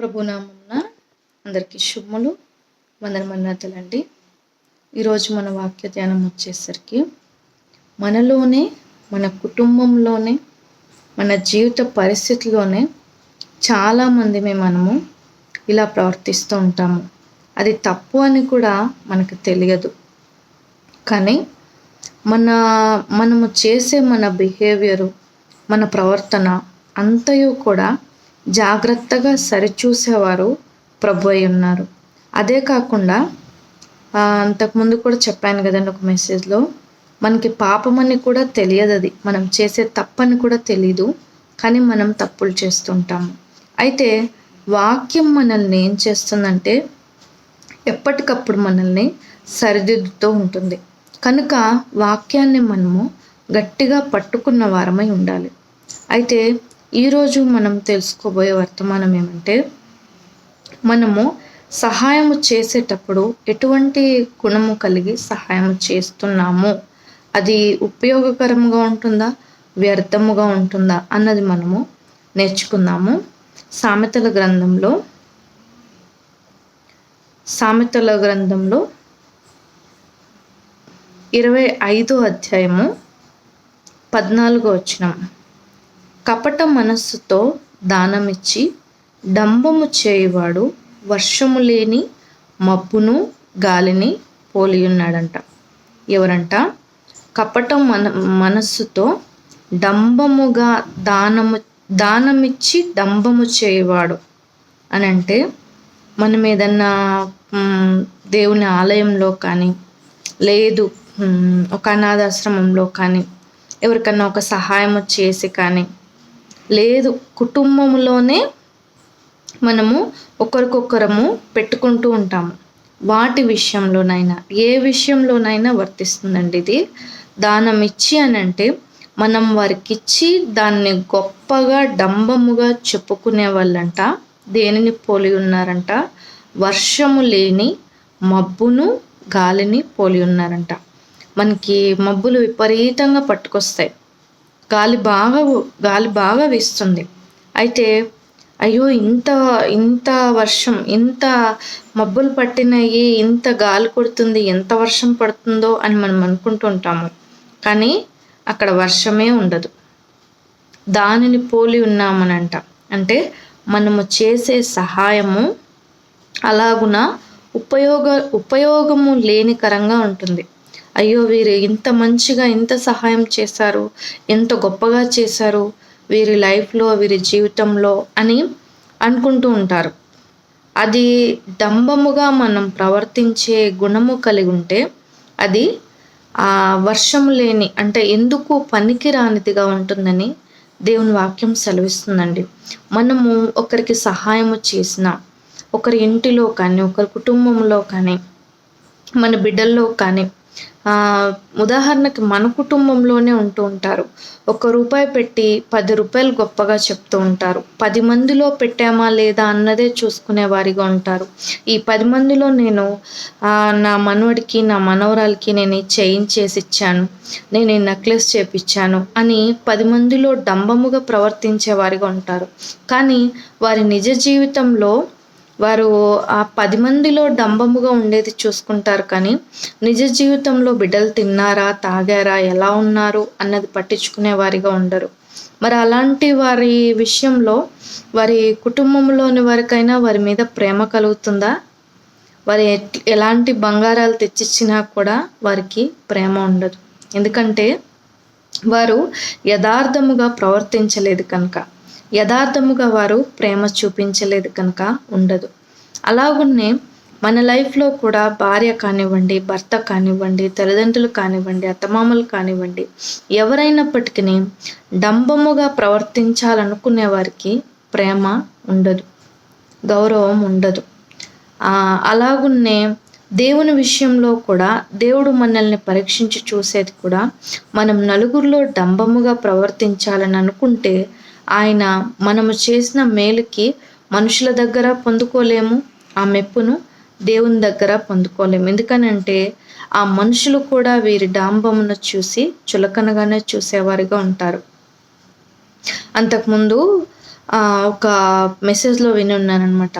ప్రభునామమున అందరికీ శుభములు వందనమన్నతలండి. ఈరోజు మన వాక్య ధ్యానం వచ్చేసరికి మనలోనే మన కుటుంబంలోనే మన జీవిత పరిస్థితిలోనే చాలామంది మనము ఇలా ప్రవర్తిస్తూ ఉంటాము. అది తప్పు అని కూడా మనకు తెలియదు. కానీ మన మనము చేసే మన బిహేవియరు మన ప్రవర్తన అంతయు కూడా జాగ్రత్తగా సరిచూసేవారు ప్రభు అయి ఉన్నారు. అదే కాకుండా అంతకుముందు కూడా చెప్పాను కదండి ఒక మెసేజ్లో మనకి పాపమని కూడా తెలియదు అది మనం చేసే తప్పని కూడా తెలీదు కానీ మనం తప్పులు చేస్తుంటాము. అయితే వాక్యం మనల్ని ఏం చేస్తుందంటే ఎప్పటికప్పుడు మనల్ని సరిదిద్దుతూ ఉంటుంది. కనుక వాక్యాన్ని మనము గట్టిగా పట్టుకున్న వారమై ఉండాలి. అయితే ఈరోజు మనం తెలుసుకోబోయే వర్తమానం ఏమంటే మనము సహాయము చేసేటప్పుడు ఎటువంటి గుణము కలిగి సహాయం చేస్తున్నాము? అది ఉపయోగకరంగా ఉంటుందా? వ్యర్థముగా ఉంటుందా? అన్నది మనము నేర్చుకుందాము. సామెతల గ్రంథంలో సామెతల గ్రంథంలో ఇరవై ఐదో అధ్యాయము పద్నాలుగో వచ్చినాము కపట మనస్సుతో దానమిచ్చి డంబము చేయువాడు వర్షము లేని మబ్బును గాలిని పోలియున్నాడంట. ఎవరంట? కపట మన మనస్సుతో డంబముగా దానము దానమిచ్చి డంబము చేయవాడు అని అంటే మనం ఏదన్నా దేవుని ఆలయంలో కానీ లేదు ఒక అనాథాశ్రమంలో కానీ ఎవరికన్నా ఒక సహాయం చేసి కానీ లేదు. కుటుంబంలోనే మనము ఒకరికొకరము పెట్టుకుంటూ ఉంటాము. వాటి విషయంలోనైనా ఏ విషయంలోనైనా వర్తిస్తుందండి ఇది. దానం ఇచ్చి అని అంటే మనం వారికి ఇచ్చి దాన్ని గొప్పగా డంబముగా చెప్పుకునే వాళ్ళంట. దేనిని పోలి ఉన్నారంట? వర్షము లేని మబ్బును గాలిని పోలి ఉన్నారంట. మనకి మబ్బులు విపరీతంగా పట్టుకొస్తాయి. గాలి బాగా గాలి బాగా వీస్తుంది. అయితే అయ్యో ఇంత ఇంత వర్షం ఇంత మబ్బులు పట్టినాయి ఇంత గాలి కొడుతుంది ఎంత వర్షం పడుతుందో అని మనం అనుకుంటుంటాము కానీ అక్కడ వర్షమే ఉండదు. దానిని పోలి ఉన్నామనంట. అంటే మనము చేసే సహాయము అలాగున ఉపయోగ ఉపయోగము లేనికరంగా ఉంటుంది. అయ్యో వీరు ఇంత మంచిగా ఇంత సహాయం చేశారు ఎంత గొప్పగా చేశారు వీరి లైఫ్లో వీరి జీవితంలో అని అనుకుంటూ ఉంటారు. అది డంబముగా మనం ప్రవర్తించే గుణము కలిగి ఉంటే అది ఆ వర్షం లేని అంటే ఎందుకు పనికిరానిదిగా ఉంటుందని దేవుని వాక్యం సెలవిస్తుందండి. మనము ఒకరికి సహాయము చేసిన ఒకరి ఇంటిలో కానీ ఒకరి కుటుంబంలో కానీ మన బిడ్డల్లో కానీ ఉదాహరణకి మన కుటుంబంలోనే ఉంటూ ఉంటారు. ఒక రూపాయి పెట్టి పది రూపాయలు గొప్పగా చెప్తూ ఉంటారు. పది మందిలో పెట్టామా లేదా అన్నదే చూసుకునే వారిగా ఉంటారు. ఈ పది మందిలో నేను నా మనవడికి నా మనవరాలకి నేను ఈ చైన్ చేసి ఇచ్చాను నేను ఈ నెక్లెస్ చేపిచ్చాను అని పది మందిలో డంబముగా ప్రవర్తించే వారిగా ఉంటారు. కానీ వారి నిజ జీవితంలో వారు ఆ పది మందిలో డంబముగా ఉండేది చూసుకుంటారు కానీ నిజ జీవితంలో బిడ్డలు తిన్నారా తాగారా ఎలా ఉన్నారు అన్నది పట్టించుకునే వారిగా ఉండరు. మరి అలాంటి వారి విషయంలో వారి కుటుంబంలోని వారికైనా వారి మీద ప్రేమ కలుగుతుందా? వారి ఎలాంటి బంగారాలు తెచ్చిచ్చినా కూడా వారికి ప్రేమ ఉండదు. ఎందుకంటే వారు యథార్థముగా ప్రవర్తించలేదు కనుక. యథార్థముగా వారు ప్రేమ చూపించలేదు కనుక ఉండదు. అలాగున్నే మన లైఫ్లో కూడా భార్య కానివ్వండి భర్త కానివ్వండి తల్లిదండ్రులు కానివ్వండి అత్తమామలు కానివ్వండి ఎవరైనప్పటికీ డంబముగా ప్రవర్తించాలనుకునే వారికి ప్రేమ ఉండదు గౌరవం ఉండదు. అలాగున్నే దేవుని విషయంలో కూడా దేవుడు మనల్ని పరీక్షించి చూసేది కూడా మనం నలుగురిలో డంబముగా ప్రవర్తించాలని అనుకుంటే ఆయన మనము చేసిన మేలుకి మనుషుల దగ్గర పొందుకోలేము ఆ మెప్పును దేవుని దగ్గర పొందుకోలేము. ఎందుకనంటే ఆ మనుషులు కూడా వీరి డాంబమును చూసి చులకనగానే చూసేవారిగా ఉంటారు. అంతకుముందు ఒక మెసేజ్లో విని ఉన్నానమాట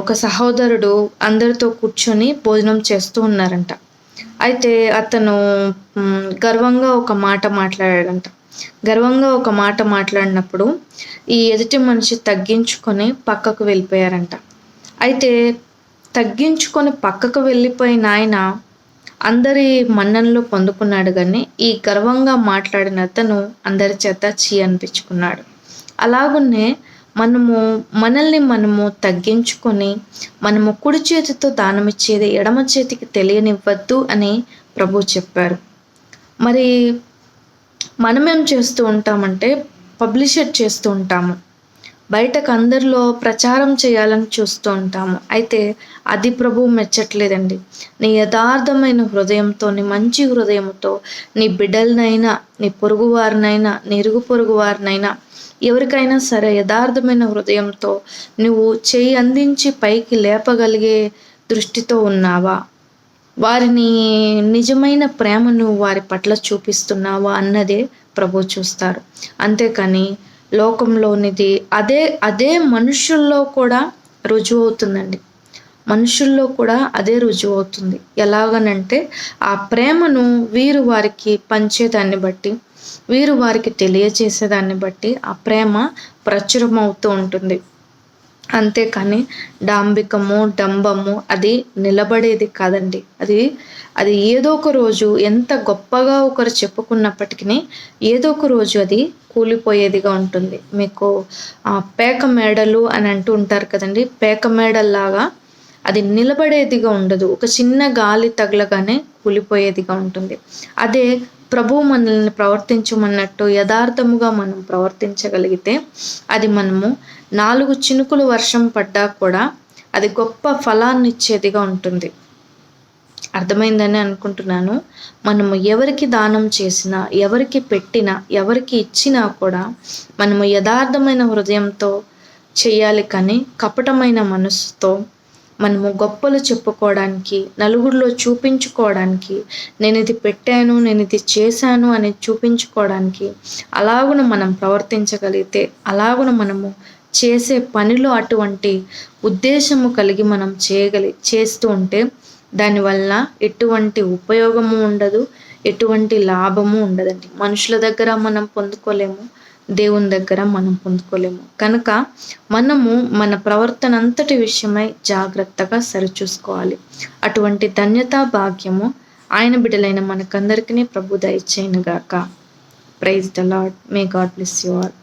ఒక సహోదరుడు అందరితో కూర్చొని భోజనం చేస్తూ ఉన్నారంట. అయితే అతను గర్వంగా ఒక మాట మాట్లాడాడంట. గర్వంగా ఒక మాట మాట్లాడినప్పుడు ఈ ఎదుటి మనిషి తగ్గించుకొని పక్కకు వెళ్ళిపోయారంట. అయితే తగ్గించుకొని పక్కకు వెళ్ళిపోయిన ఆయన అందరి మన్ననలు పొందుకున్నాడు కానీ ఈ గర్వంగా మాట్లాడిన అతను అందరి చేత చీ అనిపించుకున్నాడు. అలాగున్నే మనము మనల్ని మనము తగ్గించుకొని మనము కుడి చేతితో దానమిచ్చేది ఎడమ చేతికి తెలియనివ్వద్దు అని ప్రభు చెప్పారు. మరి మనమేం చేస్తూ ఉంటామంటే పబ్లిషర్ చేస్తూ ఉంటాము. బయటకు అందరిలో ప్రచారం చేయాలని చూస్తూ ఉంటాము. అయితే అది ప్రభువు మెచ్చట్లేదండి. నీ యథార్థమైన హృదయంతో నీ మంచి హృదయంతో నీ బిడ్డలనైనా నీ పొరుగు వారినైనా నీ ఇరుగు పొరుగు వారినైనా ఎవరికైనా సరే యథార్థమైన హృదయంతో నువ్వు చేయి అందించి పైకి లేపగలిగే దృష్టితో ఉన్నావా? వారిని నిజమైన ప్రేమను వారి పట్ల చూపిస్తున్నావా అన్నదే ప్రభు చూస్తారు. అంతేకాని లోకంలోనిది అదే అదే మనుషుల్లో కూడా రుజువు అవుతుందండి. మనుషుల్లో కూడా అదే రుజువు అవుతుంది. ఎలాగనంటే ఆ ప్రేమను వీరు వారికి పంచేదాన్ని బట్టి వీరు వారికి తెలియచేసేదాన్ని బట్టి ఆ ప్రేమ ప్రచురమవుతూ ఉంటుంది. అంతేకాని డాంబికము డంబము అది నిలబడేది కాదండి. అది అది ఏదో ఒక రోజు ఎంత గొప్పగా ఒకరు చెప్పుకున్నప్పటికీ ఏదో ఒక రోజు అది కూలిపోయేదిగా ఉంటుంది. మీకు పేక మేడలు అని అంటూ ఉంటారు కదండి. పేక మేడల్లాగా అది నిలబడేదిగా ఉండదు. ఒక చిన్న గాలి తగలగానే కూలిపోయేదిగా ఉంటుంది. అదే ప్రభు మనల్ని ప్రవర్తించమన్నట్టు యథార్థముగా మనం ప్రవర్తించగలిగితే అది మనము నాలుగు చినుకులు వర్షం పడ్డా కూడా అది గొప్ప ఫలాన్ని ఇచ్చేదిగా ఉంటుంది. అర్థమైందని అనుకుంటున్నాను. మనము ఎవరికి దానం చేసినా ఎవరికి పెట్టినా ఎవరికి ఇచ్చినా కూడా మనము యథార్థమైన హృదయంతో చేయాలి కానీ కపటమైన మనసుతో మనము గొప్పలు చెప్పుకోవడానికి నలుగురిలో చూపించుకోవడానికి నేను ఇది పెట్టాను నేను ఇది చేశాను అని చూపించుకోవడానికి అలాగున మనం ప్రవర్తించగలిగితే అలాగున మనము చేసే పనిలో అటువంటి ఉద్దేశము కలిగి మనం చేయగలి చేస్తూ ఉంటే దానివల్ల ఎటువంటి ఉపయోగము ఉండదు ఎటువంటి లాభము ఉండదండి. మనుషుల దగ్గర మనం పొందుకోలేము. దేవుని దగ్గర మనం పొందుకోలేము. కనుక మనము మన ప్రవర్తన అంతటి విషయమై జాగ్రత్తగా సరిచూసుకోవాలి. అటువంటి ధన్యతా భాగ్యము ఆయన బిడ్డలైన మనకందరికీ ప్రభు దయచేయనుగాక. Praise the Lord may God bless you all